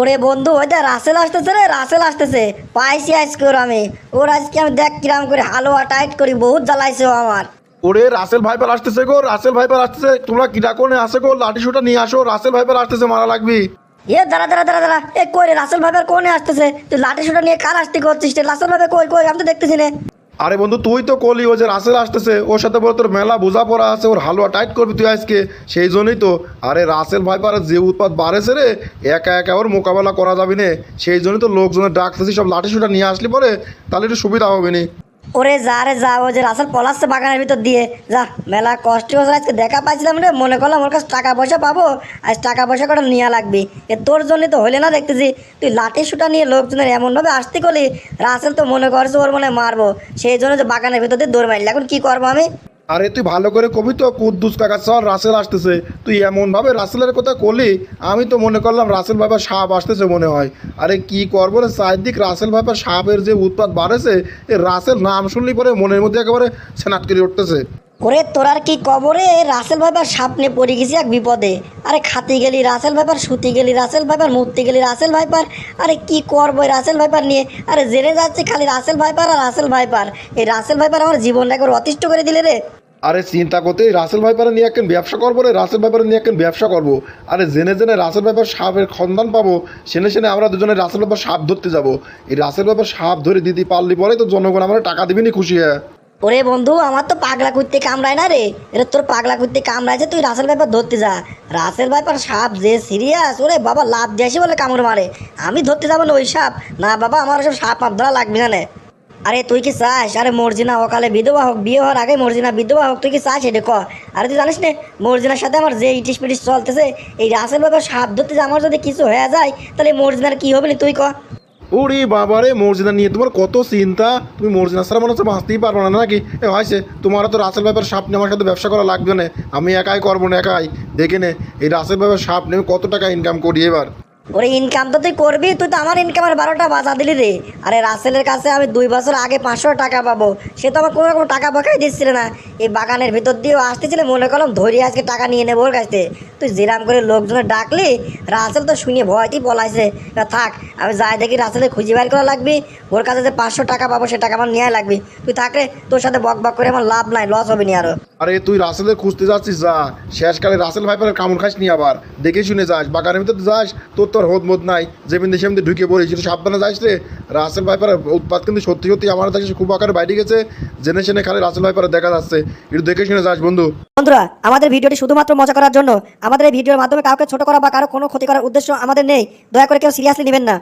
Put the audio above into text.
ওরে বন্ধু ওই দেখ রাসেল আসতেছে রে রাসেল আসতেছে। পাইছি আজকে ওর আমি। ওর আজকে আমি দেখ কিরাম করে হালুয়া টাইট করি বহুত জ্বালাইছে আমার। ওরে রাসেল ভাইপার আসতেছে গো রাসেল ভাইপার আসতেছে। তোমরা কিরা কোনে আসে গো? লাঠি শুটা নিয়ে আসো রাসেল ভাইপার আসতেছে মারা লাগবি। এ দাঁড়া দাঁড়া দাঁড়া দাঁড়া। এ কই রে রাসেল ভাইবার কোনে আসতেছে? তুই লাঠি সুটা নিয়ে কার আসতে করছিস রাসেল ভাইবার কই কই? আমি তো দেখতেছি না। আরে বন্ধু, তুই তো কলি ও যে রাসেল আসতেছে, ওর সাথে বলে তোর মেলা বোঝা পড়া আছে, ওর হালুয়া টাইট করবি তুই আজকে, সেই জন্যই তো। আরে রাসেল ভাই পারে, যে উৎপাত বাড়েছে রে, একা একা ওর মোকাবেলা করা যাবে না। সেই জন্যই তো লোকজনের ডাকতেছি, সব লাঠি সুটা নিয়ে আসলি পরে, তাহলে একটু সুবিধা হবে নি। ওরে যা রে, যা ও যে রাসেল পলাচ্ছে বাগানের ভিতর দিয়ে। যা, মেলা কষ্ট আজকে দেখা পাইছিলাম রে। মনে করলাম ওর কাছে টাকা পয়সা পাবো, আজ টাকা পয়সা করে নেওয়া লাগবে। এ তোর জন্যই তো হলে না দেখতেছি, তুই লাঠি সুটা নিয়ে লোকজনের এমনভাবে আসতে করলি রাসেল তো মনে করছে ওর মনে মারবো। সেই জন্য যে বাগানের ভিতর দিয়ে দৌড় মারলি। এখন কি করব আমি? আরে তুই ভালো করে কবি তো, কুদ্দুস কাকা সর রাসেল আসতেছে। তুই এমনভাবে রাসেলের কথা কলি, আমি তো মনে করলাম রাসেল ভাইপার সাপ আসতেছে মনে হয়। আরে কি করব রে, চারদিক রাসেল ভাইপার সাপের যে উৎপাত বাড়েছে, এ রাসেল নাম শুনলি পরে মনের মধ্যে একেবারে সেনাট উঠতেছে। ওরে, তোর আর কি কবরে? রাসেল ভাইবার সাপনে পড়ে গেছি এক বিপদে। আরে, খাতি গেলি রাসেল ভাইপার সুতি গেলি রাসেল ভাইপার মূর্তি গেলি রাসেল ভাইপার আরে, কি করব রাসেল ভাইপার নিয়ে? আরে, জেনে যাচ্ছে খালি রাসেল ভাইপার আর রাসেল ভাইপার এই রাসেল ভাইপার আমার জীবনটা একবার অতিষ্ঠ করে দিলে রে। আরে, চিন্তা করতে রাসেল ভাইপারে নিয়ে একজন ব্যবসা করব রে? রাসেল ভাইপারে নিয়ে একজন ব্যবসা করব। আরে, জেনে জেনে রাসেল ভাইপার সাপের সন্ধান পাবো। সেনে সেনে আমরা দুজনে রাসেল ভাইপার সাপ ধরতে যাব। এই রাসেল ভাইপার সাপ ধরে দিতে পারলি পরে তো জনগণ আমরা টাকা দিবিনি খুশি হ্যাঁ। ওরে বন্ধু, আমার তো পাগলা কুত্তে কামড়ায় না রে। এটা তোর পাগলা কুত্তে কামড়াইছে তুই রাসেল ভাইপার ধরতে যা। রাসেল ভাইপার সাপ যে সিরিয়াস ওরে বাবা লাভ দিয়ে বলে কামড় মারে। আমি ধরতে যাব না ওই সাপ। না বাবা, আমার ওসব সাপ মাপ ধরা লাগবে না আরে তুই কি চাস? আরে মর্জিনা অকালে বিধবা হোক, বিয়ে হওয়ার আগে মর্জিনা বিধবা হোক, তুই কি চাস এটা ক? আরে তুই জানিস না, মর্জিনার সাথে আমার যে ইটিস পিটিস চলতেছে, এই রাসেল ভাইপার সাপ ধরতে যে আমার যদি কিছু হয়ে যায়, তাহলে মর্জিনার কি হবে না তুই ক? ওরে বাবারে, মর্জিনা নিয়ে তোমার কত চিন্তা? তুমি মর্জিনা ছাড়া মনে হচ্ছে বাঁচতেই পারবে না, নাকি? এ, হয়েছে। তোমার তো রাসেল ভাইপার সাপ নিয়ে আমার সাথে ব্যবসা করা লাগবে না। আমি একাই করব না, একাই। দেখে নে, এই রাসেল ভাইপার সাপ নিয়ে কত টাকা ইনকাম করি এবার? ওরে ইনকাম তো তুই করবি, তুই তো আমার ইনকামের বারোটা বাজা দিলি রে। আরে, রাসেলের কাছে আমি দুই বছর আগে পাঁচশো টাকা পাবো। সে তো আমার কোনো রকম টাকা পাকাই দিচ্ছিল না। এই বাগানের ভিতর দিয়েও আসতেছিল, মনে করলাম ধরি আজকে টাকা নিয়ে নেব ওর কাছ তুই যেরাম করে লোকজনের ডাকলি, রাসেল তো শুনে ভয়তেই পলাইছে থাক, আমি যাই দেখি রাসেলে খুঁজে বাইর করা লাগবি, ওর কাছে যে পাঁচশো টাকা পাবো সে টাকা আমার নেওয়া লাগবে, তুই থাকলে তোর সাথে বক বক করে আমার লাভ নাই লস হবে নি আরও। আরে, তুই রাসেলের খুঁজতে যাচ্ছিস যা, শেষকালে রাসেল ভাইপারের কামড় খাস নি আবার, দেখে শুনে যাস, বাগানের ভিতরে যাস, তোর তোর হোদ মোদ নাই, যেমনি সেমনি ঢুকে পড়িস একটু সাবধানে যাস রে। রাসেল ভাইপারের উৎপাত কিন্তু সত্যি সত্যি আমার কাছে খুব আকারে বাইরে গেছে, জেনে শুনে খালি রাসেল ভাইপারের দেখা যাচ্ছে, একটু দেখে শুনে যাস বন্ধু। বন্ধুরা, আমাদের ভিডিওটি শুধুমাত্র মজা করার জন্য। আমাদের এই ভিডিওর মাধ্যমে কাউকে ছোট করা বা কারও কোনো ক্ষতি করার উদ্দেশ্য আমাদের নেই। দয়া করে কেউ সিরিয়াসলি নেবেন না।